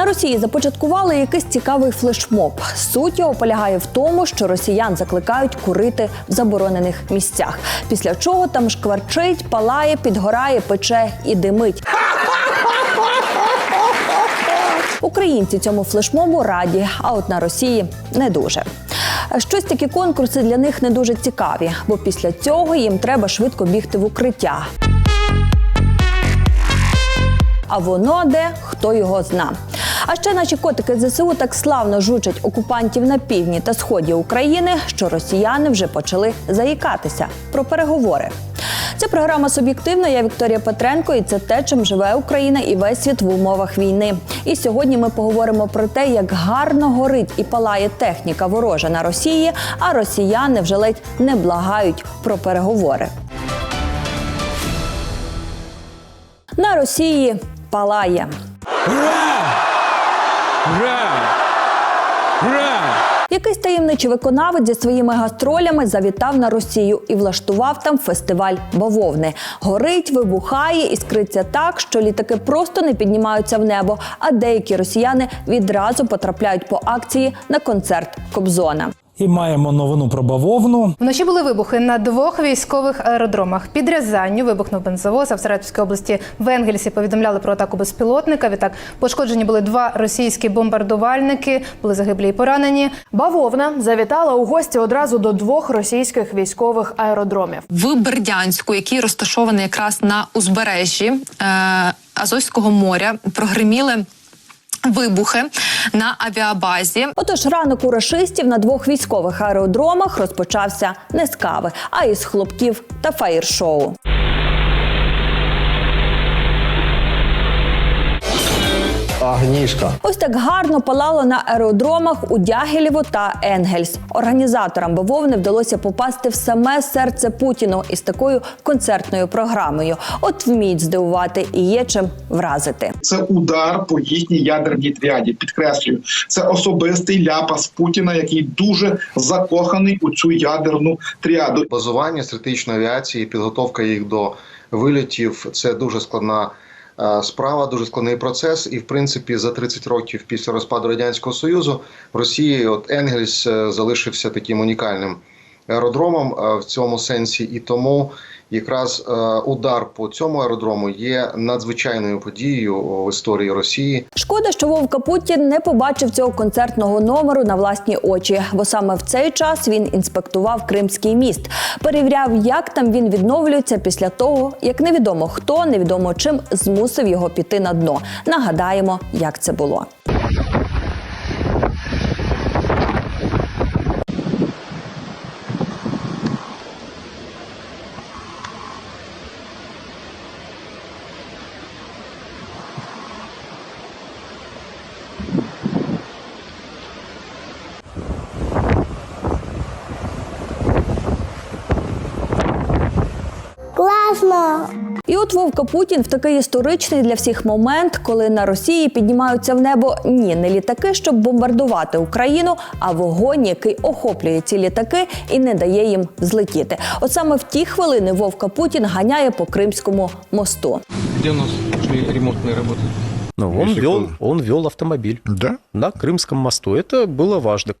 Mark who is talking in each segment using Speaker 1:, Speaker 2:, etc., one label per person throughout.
Speaker 1: На Росії започаткували якийсь цікавий флешмоб. Суть його полягає в тому, що росіян закликають курити в заборонених місцях. Після чого там шкварчить, палає, підгорає, пече і димить. Українці цьому флешмобу раді, а от на Росії не дуже. Щось такі конкурси для них не дуже цікаві, бо після цього їм треба швидко бігти в укриття. А воно де хто його зна. А ще наші котики ЗСУ так славно жучать окупантів на півдні та сході України, що росіяни вже почали заїкатися про переговори. Це програма суб'єктивно. Я Вікторія Петренко, і це те, чим живе Україна і весь світ в умовах війни. І сьогодні ми поговоримо про те, як гарно горить і палає техніка ворожа на Росії, а росіяни вже ледь не благають про переговори. На Росії палає.
Speaker 2: Ура!
Speaker 1: Якийсь таємничий виконавець зі своїми гастролями завітав на Росію і влаштував там фестиваль бавовни. Горить, вибухає, іскриться так, що літаки просто не піднімаються в небо. А деякі росіяни відразу потрапляють по акції на концерт Кобзона.
Speaker 3: І маємо новину про бавовну.
Speaker 4: Вночі були вибухи на двох військових аеродромах. Під Рязанню вибухнув бензовоз, а в Саратовській області в Енгельсі повідомляли про атаку безпілотника. Відтак пошкоджені були два російські бомбардувальники, були загиблі і поранені.
Speaker 5: Бавовна завітала у гості одразу до двох російських військових аеродромів.
Speaker 6: в Бердянську, який розташований якраз на узбережжі е, Азовського моря, прогреміли. Вибухи на авіабазі.
Speaker 1: Отож, ранок у рашистів на двох військових аеродромах розпочався не з кави, а із хлопків та фаєр-шоу.
Speaker 7: Огнишко.
Speaker 1: Ось так гарно палало на аеродромах у Дягілєво та Енгельс. Організаторам бавовни вдалося попасти в саме серце Путіну із такою концертною програмою. От вміють здивувати і є чим вразити.
Speaker 8: це удар по їхній ядерній тріаді. Підкреслюю, це особистий ляпас Путіна, який дуже закоханий у цю ядерну тріаду.
Speaker 7: Базування стратегічної авіації, підготовка їх до вильотів це дуже складна справа, дуже складний процес. І в принципі, за 30 років після розпаду радянського союзу в Росії от Енгельс е, залишився таким унікальним аеродромом е, в цьому сенсі, і тому якраз е, удар по цьому аеродрому є надзвичайною подією в історії Росії.
Speaker 1: Шкода, що Вовка Путін не побачив цього концертного номеру на власні очі, бо саме в цей час він інспектував Кримський міст, перевіряв, як там він відновлюється після того, як невідомо хто, невідомо чим змусив його піти на дно. Нагадаємо, як це було. І от Вовка Путін в такий історичний для всіх момент, коли на Росії піднімаються в небо ні, не літаки, щоб бомбардувати Україну, а вогонь, який охоплює ці літаки і не дає їм злетіти. От саме в ті хвилини Вовка Путін ганяє по Кримському мосту.
Speaker 2: Где у нас шли ремонтные работы?
Speaker 9: Ну, он вел, он вел автомобиль
Speaker 10: Да?
Speaker 9: на Крымском мосту. Это было важно.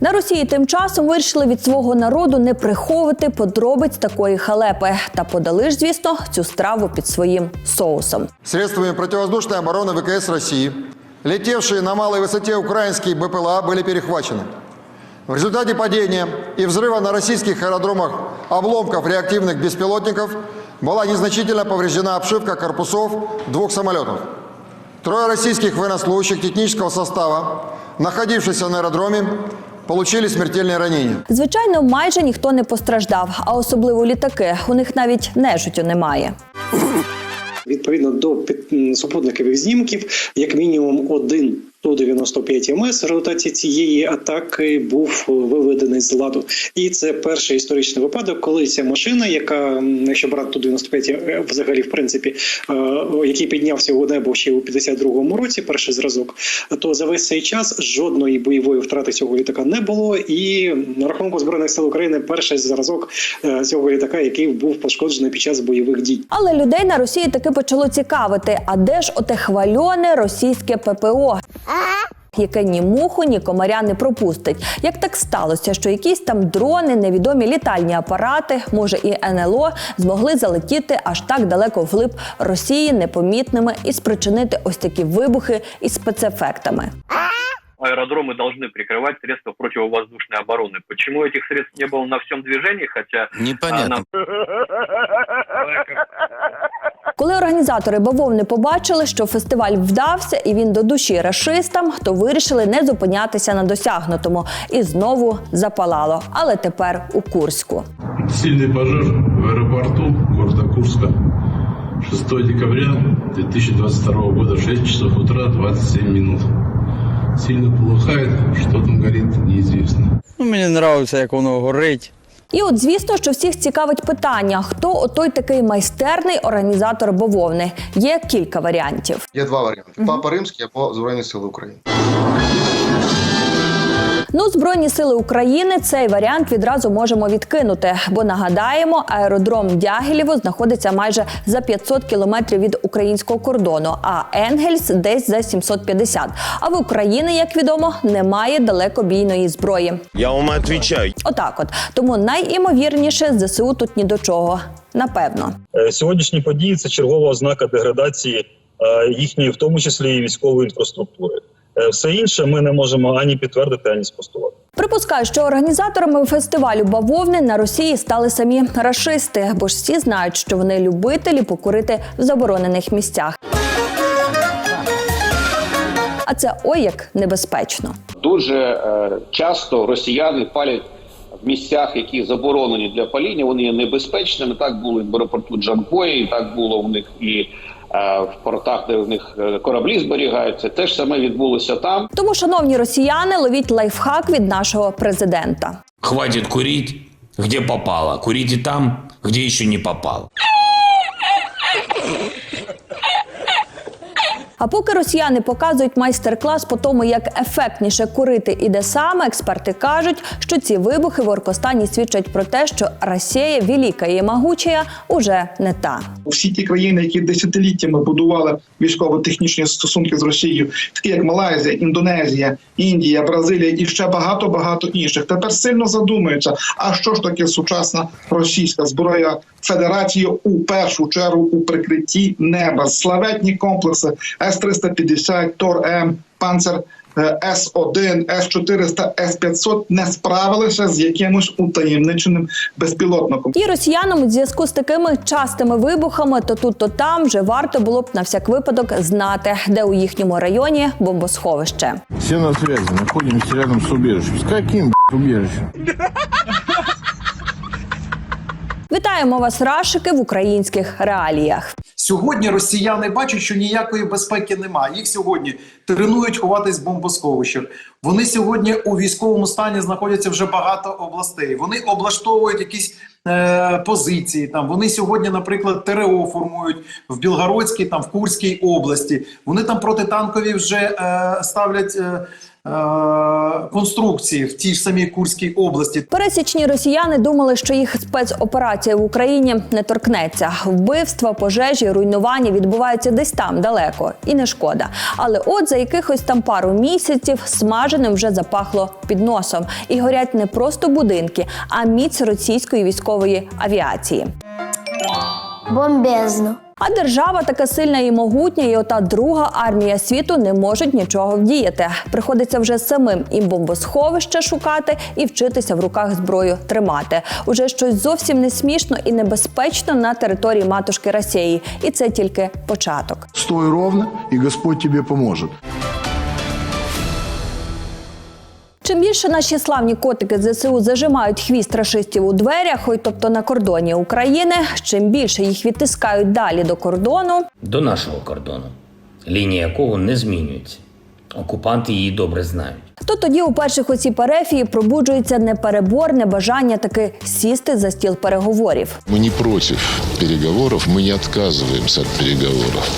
Speaker 1: На Росії тим часом вирішили від свого народу не приховувати подробиць такої халепи та подали ж, звісно, цю страву під своїм соусом.
Speaker 10: Средствами противовоздушной обороны ВКС России, летевшие на малой высоте украинские БПЛА были перехвачены. В результате падения и взрыва на российских аэродромах обломков реактивных беспилотников была незначительно повреждена обшивка корпусов двух самолетов. Трое российских военнослужащих технического состава, находившихся на аэродроме, получили смертельні ранення.
Speaker 1: Звичайно, майже ніхто не постраждав, а особливо літаки. У них навіть нежиттю немає.
Speaker 11: Відповідно до під- супутникових знімків, як мінімум один Ту-95 МС в результаті цієї атаки був виведений з ладу. І це перший історичний випадок, коли ця машина, яка, якщо брати Ту-95 е, взагалі, в принципі, е, який піднявся у небо ще у 52-му році, перший зразок, то за весь цей час жодної бойової втрати цього літака не було. І на рахунку збройних сил України перший зразок е, цього літака, який був пошкоджений під час бойових дій.
Speaker 1: Але людей на Росії таки почало цікавити, а де ж оте хвальоне російське ППО? Яке ні муху, ні комаря не пропустить. Як так сталося, що якісь там дрони, невідомі літальні апарати, може і НЛО, змогли залетіти аж так далеко вглиб Росії непомітними і спричинити ось такі вибухи із спецефектами
Speaker 12: аэродромы должны прикрывать средства противовоздушной обороны. Почему этих средств не было на всем движении, хотя
Speaker 2: Непонятно.
Speaker 1: Коли організатори бавовни побачили, що фестиваль вдався і він до душі рашистам, то вирішили не зупинятися на досягнутому і знову запалало. Але тепер у Курську.
Speaker 13: Сильный пожар в аэропорту города Курска 6 декабря 2022 года, 6 часов утра, 27 минут. Сильно полыхает, что там горит, неизвестно.
Speaker 2: Ну, мені подобається, як воно горить.
Speaker 1: І от звісно, що всіх цікавить питання: хто отой такий майстерний організатор бавовни? Є кілька варіантів.
Speaker 7: Є два варіанти: Папа Римський або Збройні Сили України.
Speaker 1: Ну, збройні сили України цей варіант відразу можемо відкинути, бо нагадаємо, аеродром Дягілєво знаходиться майже за 500 кілометрів від українського кордону, а Енгельс десь за 750. А в Україні, як відомо, немає далекобійної зброї.
Speaker 14: Я вам отвечаю.
Speaker 1: Отак, от тому найімовірніше ЗСУ тут ні до чого. Напевно.
Speaker 15: Е, Сьогоднішні події це чергова ознака деградації е, їхньої, в тому числі і військової інфраструктури. Е, Все інше ми не можемо ані підтвердити, ані спростувати.
Speaker 1: Припускаю, що організаторами фестивалю бавовни на Росії стали самі рашисти, бо ж всі знають, що вони любителі покурити в заборонених місцях. А це ой як небезпечно.
Speaker 16: Дуже е, часто росіяни палять в місцях, які заборонені для паління. Вони є небезпечними. Так було і в аеропорту Джанкої, так було у них і в портах, де в них е, кораблі зберігаються. Те ж саме відбулося там.
Speaker 1: Тому, шановні росіяни, ловіть лайфхак від нашого президента.
Speaker 14: Хватить куріть, где попало. Куріть там, где ще не попало.
Speaker 1: А поки росіяни показують майстер-клас по тому, як ефектніше курити і де саме, експерти кажуть, що ці вибухи в Оркостані свідчать про те, що Росія велика і могуча уже не та.
Speaker 8: Всі ті країни, які десятиліттями будували військово-технічні стосунки з Росією, такі як Малайзія, Індонезія, Індія, Бразилія і ще багато багато інших, тепер сильно задумуються. А що ж таке сучасна російська зброя Федерації у першу чергу у прикритті неба? Славетні комплекси С-350, Тор-М, Панцер. е, С-1, С-400, С-500 не справилися з якимось утаємниченим безпілотником.
Speaker 1: І росіянам у зв'язку з такими частими вибухами, то тут, то там вже варто було б на всяк випадок знати, де у їхньому районі бомбосховище.
Speaker 13: Все на связи, находимся рядом с убежищем. С каким б***ь, убежищем?
Speaker 1: Вітаємо вас, рашики, в українських реаліях.
Speaker 17: Сьогодні росіяни бачать, що ніякої безпеки немає. Їх сьогодні тренують ховатись в бомбосховищах. Вони сьогодні у військовому стані знаходяться вже багато областей. Вони облаштовують якісь е, позиції. Там вони сьогодні, наприклад, ТРО формують в Білгородській, там в Курській області. Вони там протитанкові вже е, ставлять. Е, Конструкції в тій ж самій Курській області
Speaker 1: Пересічні росіяни думали, що їх спецоперація в Україні не торкнеться. Вбивства, пожежі, руйнування відбуваються десь там далеко, і не шкода. Але от за якихось там пару місяців смаженим вже запахло під носом, і горять не просто будинки, а міць російської військової авіації.
Speaker 18: Бомбезно.
Speaker 1: А держава така сильна і могутня, і ота друга армія світу не можуть нічого вдіяти. Приходиться вже самим і бомбосховище шукати, і вчитися в руках зброю тримати. Уже щось зовсім не смішно і небезпечно на території матушки Росії. І це тільки початок.
Speaker 13: Стой ровно, и Господь тебе поможет.
Speaker 1: Чим більше наші славні котики ЗСУ зажимають хвіст рашистів у дверях, ой, тобто на кордоні України, чим більше їх відтискають далі до кордону,
Speaker 14: До нашого кордону, лінія якого не змінюється. Окупанти її добре знають.
Speaker 1: То тоді у перших осіб Ерефії пробуджується непереборне бажання таки сісти за стіл переговорів.
Speaker 18: Мы не против переговоров, мы не отказываемся от переговоров.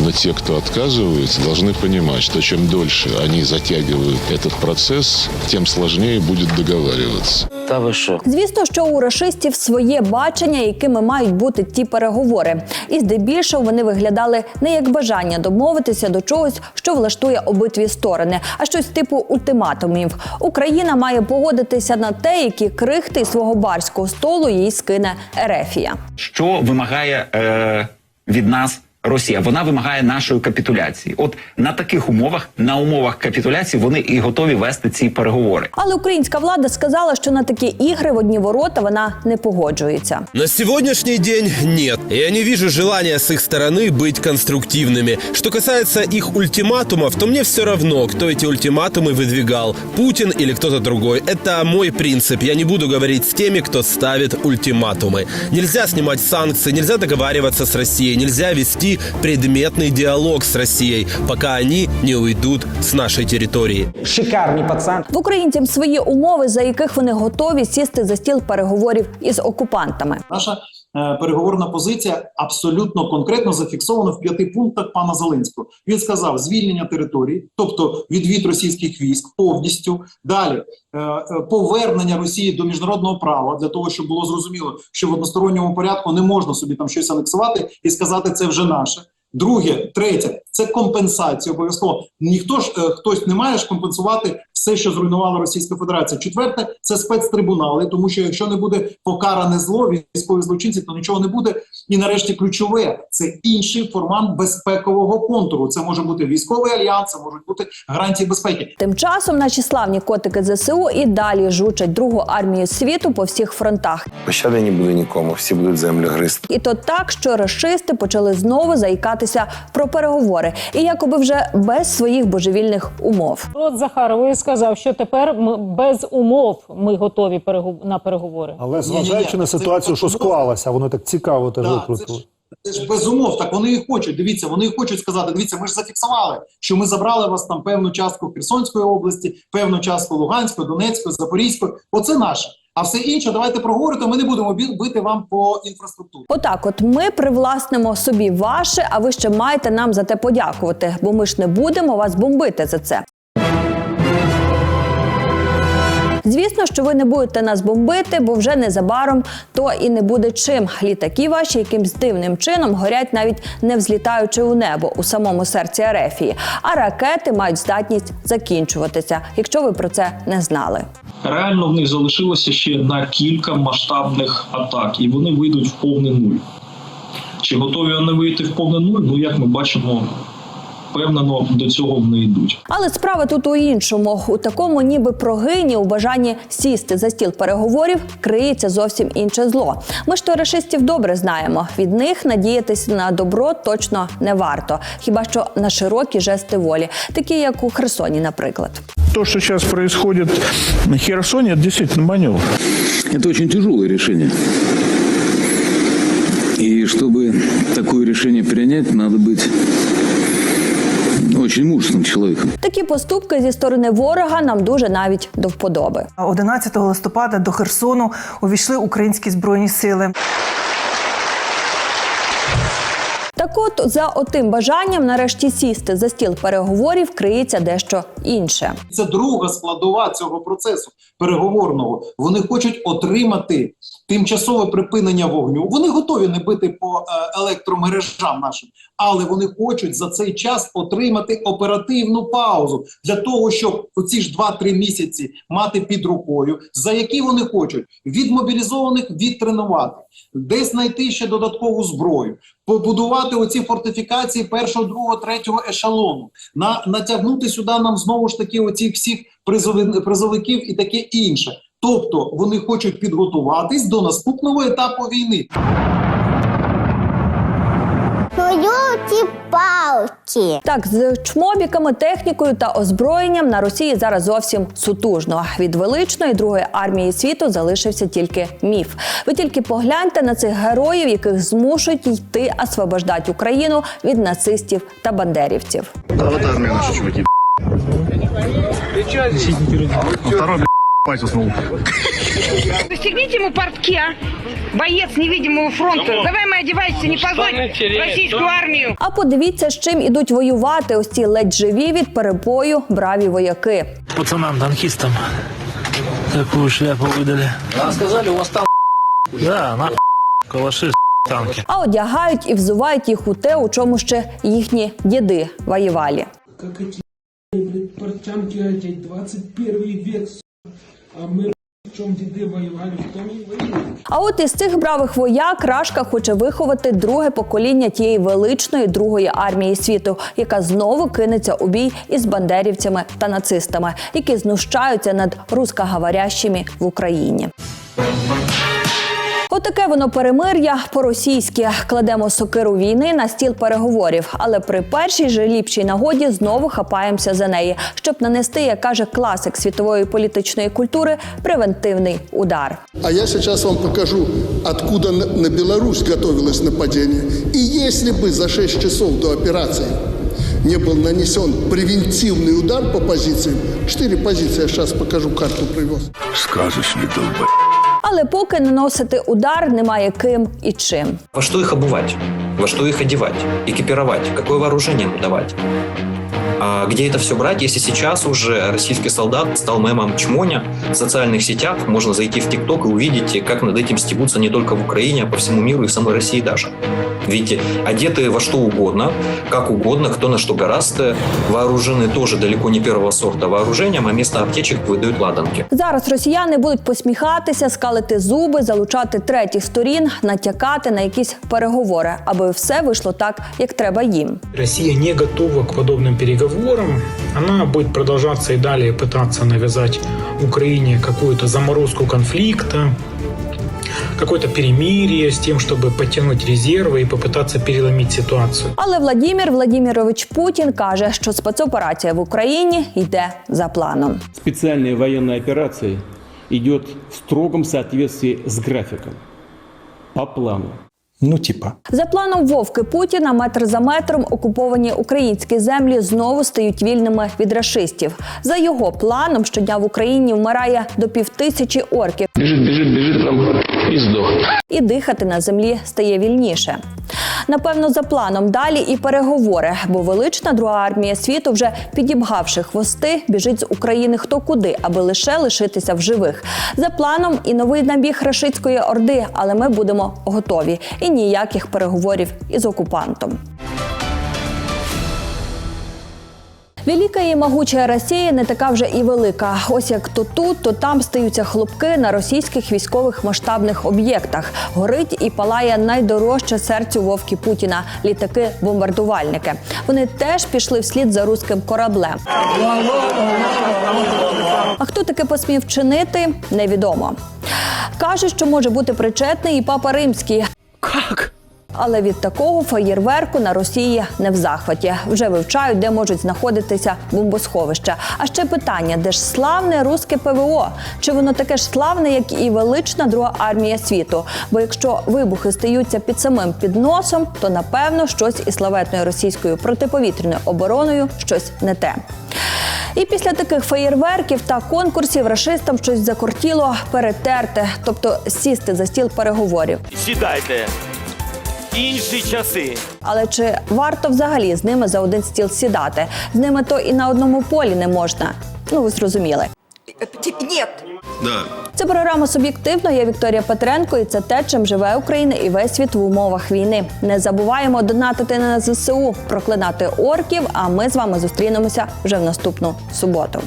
Speaker 18: Но те, кто отказывается, должны понимать, что чем дольше они затягивают этот процесс, тем сложнее будет договариваться.
Speaker 14: Та ви що?
Speaker 1: Звісно, що у рашистів своє бачення, якими мають бути ті переговори, і здебільшого вони виглядали не як бажання домовитися до чогось, що влаштує обидві сторони, а щось типу ультиматумів. Україна має погодитися на те, які крихти свого барського столу їй скине Ерефія.
Speaker 19: що вимагає е, від нас Росія. Вона вимагає нашої капітуляції. От на таких умовах, на умовах капітуляції, вони і готові вести ці переговори.
Speaker 1: Але українська влада сказала, що на такі ігри в одні ворота вона не погоджується.
Speaker 20: На сегодняшний день нет. Я не вижу желания с их стороны быть конструктивными. Что касается их ультиматумов, то мне все равно, кто эти ультиматумы выдвигал. Путин или кто-то другой. Это мой принцип. Я не буду говорить с теми, кто ставит ультиматумы. Нельзя снимать санкции, нельзя договариваться с Россией, нельзя вести предметный диалог с Россией, пока они не уйдут с нашей территории.
Speaker 21: Шикарний пацан.
Speaker 1: В українцям свої умови, за яких вони готові сісти за стіл переговорів із окупантами.
Speaker 17: Наша переговорна позиція абсолютно конкретно зафіксована в п'яти пунктах пана Зеленського. Він сказав звільнення території, тобто відвід російських військ повністю. Далі е, е, повернення Росії до міжнародного права для того, щоб було зрозуміло, що в односторонньому порядку не можна собі там щось анексувати і сказати це вже наше. Друге, третє це компенсація. Обов'язково ніхто ж е, хтось не має ж компенсувати все, що зруйнувала Російська Федерація. Четверте це спецтрибунали, тому що якщо не буде покаране зло військові злочинці, то нічого не буде. І нарешті ключове це інший формат безпекового контуру. Це може бути військовий альянс, це можуть бути гарантії безпеки.
Speaker 1: Тим часом наші славні котики ЗСУ і далі жучать другу армію світу по всіх фронтах.
Speaker 22: Пощади не буде нікому, всі будуть землю гризти.
Speaker 1: І то так, що рашисти почали знову заїкатися про переговори, і якоби вже без своїх божевільних умов.
Speaker 23: Рот Захарової сказав, що тепер ми без умов ми готові перегу- на переговори.
Speaker 3: Але зважаючи на ситуацію, що склалася, воно так цікаво теж
Speaker 17: Да,
Speaker 3: викрутило.
Speaker 17: Це ж без умов, так вони і хочуть. Дивіться, вони і хочуть сказати: дивіться, ми ж зафіксували, що ми забрали вас там певну частку Херсонської області, певну частку Луганської, Донецької, Запорізької. Оце наше. А все інше, давайте проговорити. Ми не будемо бити вам по інфраструктурі.
Speaker 1: Отак, от ми привласнимо собі ваше, а ви ще маєте нам за те подякувати, бо ми ж не будемо вас бомбити за це. Звісно, що ви не будете нас бомбити, бо вже незабаром то і не буде чим. Літаки ваші якимсь дивним чином горять навіть не взлітаючи у небо у самому серці Арефії. А ракети мають здатність закінчуватися, якщо ви про це не знали.
Speaker 24: Реально в них залишилося ще на кілька масштабних атак, і вони вийдуть в повний нуль. Чи готові вони вийти в повний нуль? Ну як ми бачимо, впевнено до цього вони йдуть.
Speaker 1: Але справа тут у іншому. У такому ніби прогині у бажанні сісти за стіл переговорів криється зовсім інше зло. Ми ж товаришистів добре знаємо. Від них надіятися на добро точно не варто, хіба що на широкі жести волі, такі як у Херсоні, наприклад
Speaker 25: То, что сейчас происходит на Херсоне, это действительно маневр.
Speaker 26: Это очень тяжелое решение. И чтобы такое решение принять, надо быть очень мужественным человеком.
Speaker 1: Такі поступки зі сторони ворога нам дуже навіть до вподоби.
Speaker 27: 11 листопада до Херсону увійшли українські збройні сили.
Speaker 1: От за отим бажанням нарешті сісти за стіл переговорів криється дещо інше.
Speaker 17: Це друга складова цього процесу переговорного. Вони хочуть отримати тимчасове припинення вогню. Вони готові не бити по е, електромережам нашим, але вони хочуть за цей час отримати оперативну паузу для того, щоб оці ж 2-3 місяці мати під рукою, за які вони хочуть відмобілізованих відтренувати, десь знайти ще додаткову зброю, побудувати оці фортифікації першого, другого, третього ешелону, на натягнути сюди нам знову ж таки оцих всіх призови- призовиків і таке інше. Тобто вони хочуть підготуватись до наступного етапу війни.
Speaker 1: палки Так, з чмобіками, технікою та озброєнням на Росії зараз зовсім сутужно. Від величної другої армії світу залишився тільки міф. Ви тільки погляньте на цих героїв, яких змушують йти освобождати Україну від нацистів та бандерівців.
Speaker 28: Да, вот армия чуваки.
Speaker 25: Второй пальц уснул.
Speaker 29: Застегните ему портки, а? Боец невидимого фронта. Давай мы одевайся, не позорь российскую армию.
Speaker 1: А подивіться, з чим ідуть воювати ось ці ледь живі від перебою браві вояки.
Speaker 25: Пацанам, танкистам. Такую шляпу выдали.
Speaker 14: А сказали, у вас там
Speaker 25: Да, на калаши, танки.
Speaker 1: А одягають і взувають їх у те, у чому ще їхні діди воювали.
Speaker 30: Как эти блядь, портянки одеть, 21 век, сука. А мы в чем деды воевали, в том и.
Speaker 1: А от із цих бравих вояк Рашка хоче виховати друге покоління тієї величної другої армії світу, яка знову кинеться у бій із бандерівцями та нацистами, які знущаються над рускоговорящими в Україні. Отаке воно перемир'я по-російськи. Кладемо сокиру війни на стіл переговорів, але при першій же ліпшій нагоді знову хапаємося за неї, щоб нанести, як каже класик світової політичної культури, превентивний удар.
Speaker 31: А я сейчас вам покажу, откуда на на Беларусь готовилось нападение. И если бы за 6 часов до операции не был нанесен превентивный удар по позициям, четыре позиции, я сейчас покажу, карту привез.
Speaker 25: Сказочный долбай.
Speaker 1: Але поки наносити удар немає ким і чим.
Speaker 32: Во что их обувать? Во что их одевать? Экипировать? Какое вооружение им давать? А где это все брать, если сейчас уже российский солдат стал мемом чмоня в социальных сетях? Можно зайти в ТикТок и увидеть, как над этим стебутся не только в Украине, а по всему миру и в самой России даже. Видите, одеты во что угодно, как угодно, кто на что гораст, вооружены тоже далеко не первого сорта вооружением, а вместо аптечек выдают ладанки.
Speaker 1: Зараз росіяни будуть посміхатися, скалити зуби, залучати третіх сторін, натякати на якісь переговори, аби все вийшло так, як треба їм.
Speaker 30: Россия не готова к подобным переговорам. Она будет продолжаться и далее пытаться навязать Украине какую-то заморозку конфликта, какое-то перемирие с тем, чтобы подтянуть резервы и попытаться переломить ситуацию.
Speaker 1: Але Владімір Владімірович Путін каже, що спецоперація в Україні йде за планом.
Speaker 26: Специальная военная операция идет в строгом соответствии с графиком. По плану.
Speaker 25: Ну, типа.
Speaker 1: За планом Вовки Путіна, метр за метром окуповані українські землі знову стають вільними від рашистів. За його планом щодня в Україні вмирає до півтисячі орків.
Speaker 26: Бежит, бежит, бежит там и сдох.
Speaker 1: і дихати на землі стає вільніше. Напевно, за планом далі і переговори, бо велична друга армія світу, вже підібгавши хвости, біжить з України хто куди, аби лише лишитися в живих. За планом і новий набіг рашистської орди, але ми будемо готові. І ніяких переговорів із окупантом. Велика і могуча Росія не така вже і велика. Ось як то тут, то там стаються хлопки на російських військових масштабних об'єктах. Горить і палає найдорожче серцю вовки Путіна літаки-бомбардувальники. Вони теж пішли вслід за руським кораблем. А хто таке посмів вчинити, невідомо. Каже, що може бути причетний і папа римський. Як? Але від такого феєрверку на Росії не в захваті. Вже вивчають, де можуть знаходитися бомбосховища. А ще питання: де ж славне руське ПВО? Чи воно таке ж славне, як і велична друга армія світу? Бо якщо вибухи стаються під самим підносом, то напевно щось із славетною російською протиповітряною обороною щось не те. І після таких феєрверків та конкурсів рашистам щось закортіло перетерти, тобто сісти за стіл переговорів.
Speaker 33: Сідайте. Інші часи.
Speaker 1: Але чи варто взагалі з ними за один стіл сідати? З ними то і на одному полі не можна. Ну ви зрозуміли.
Speaker 33: Да.
Speaker 1: Це програма суб'єктивно. Я Вікторія Петренко, і це те, чим живе Україна і весь світ в умовах війни. Не забуваємо донатити на ЗСУ, проклинати орків. А ми з вами зустрінемося вже в наступну суботу.